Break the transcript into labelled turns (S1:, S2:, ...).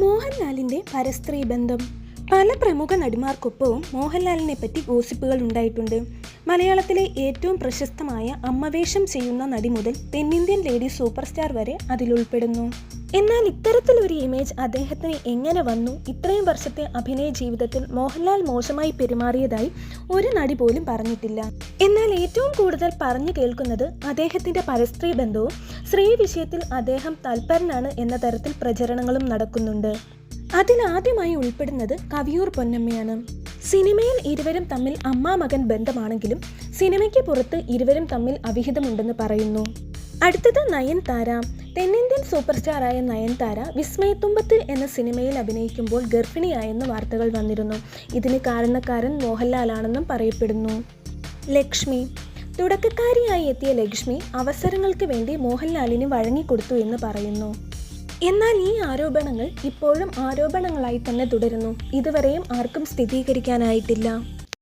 S1: മോഹൻലാലിന്റെ പരസ്ത്രീ ബന്ധം. പല പ്രമുഖ നടിമാർക്കൊപ്പവും മോഹൻലാലിനെ പറ്റി ഗോസിപ്പുകൾ ഉണ്ടായിട്ടുണ്ട്. മലയാളത്തിലെ ഏറ്റവും പ്രശസ്തമായ അമ്മവേഷം ചെയ്യുന്ന നടി മുതൽ തെന്നിന്ത്യൻ ലേഡി സൂപ്പർ സ്റ്റാർ വരെ അതിലുൾപ്പെടുന്നു. എന്നാൽ ഇത്തരത്തിലൊരു ഇമേജ് അദ്ദേഹത്തിന് എങ്ങനെ വന്നു? ഇത്രയും വർഷത്തെ അഭിനയ ജീവിതത്തിൽ മോഹൻലാൽ മോശമായി പെരുമാറിയതായി ഒരു നടി പോലും പറഞ്ഞിട്ടില്ല. എന്നാൽ ഏറ്റവും കൂടുതൽ പറഞ്ഞു കേൾക്കുന്നത് അദ്ദേഹത്തിന്റെ പരസ്ത്രീ ബന്ധവും സ്ത്രീ വിഷയത്തിൽ അദ്ദേഹം തൽപരനാണ് എന്ന തരത്തിൽ പ്രചരണങ്ങളും നടക്കുന്നുണ്ട്. അതിലാദ്യമായി ഉൾപ്പെടുന്നത് കവിയൂർ പൊന്നമ്മയാണ്. സിനിമയിൽ ഇരുവരും തമ്മിൽ അമ്മാ മകൻ ബന്ധമാണെങ്കിലും സിനിമയ്ക്ക് പുറത്ത് ഇരുവരും തമ്മിൽ അവിഹിതമുണ്ടെന്ന് പറയുന്നു. അടുത്തത് നയൻതാര. തെന്നിന്ത്യൻ സൂപ്പർ സ്റ്റാറായ നയൻതാര വിസ്മയത്തുമ്പത്ത് എന്ന സിനിമയിൽ അഭിനയിക്കുമ്പോൾ ഗർഭിണിയായെന്ന് വാർത്തകൾ വന്നിരുന്നു. ഇതിന് കാരണക്കാരൻ മോഹൻലാലാണെന്നും പറയപ്പെടുന്നു. ലക്ഷ്മി. തുടക്കക്കാരിയായി എത്തിയ ലക്ഷ്മി അവസരങ്ങൾക്ക് വേണ്ടി മോഹൻലാലിന് വഴങ്ങിക്കൊടുത്തു എന്ന് പറയുന്നു. എന്നാൽ ഈ ആരോപണങ്ങൾ ഇപ്പോഴും ആരോപണങ്ങളായി തന്നെ തുടരുന്നു. ഇതുവരെയും ആർക്കും സ്ഥിരീകരിക്കാനായിട്ടില്ല.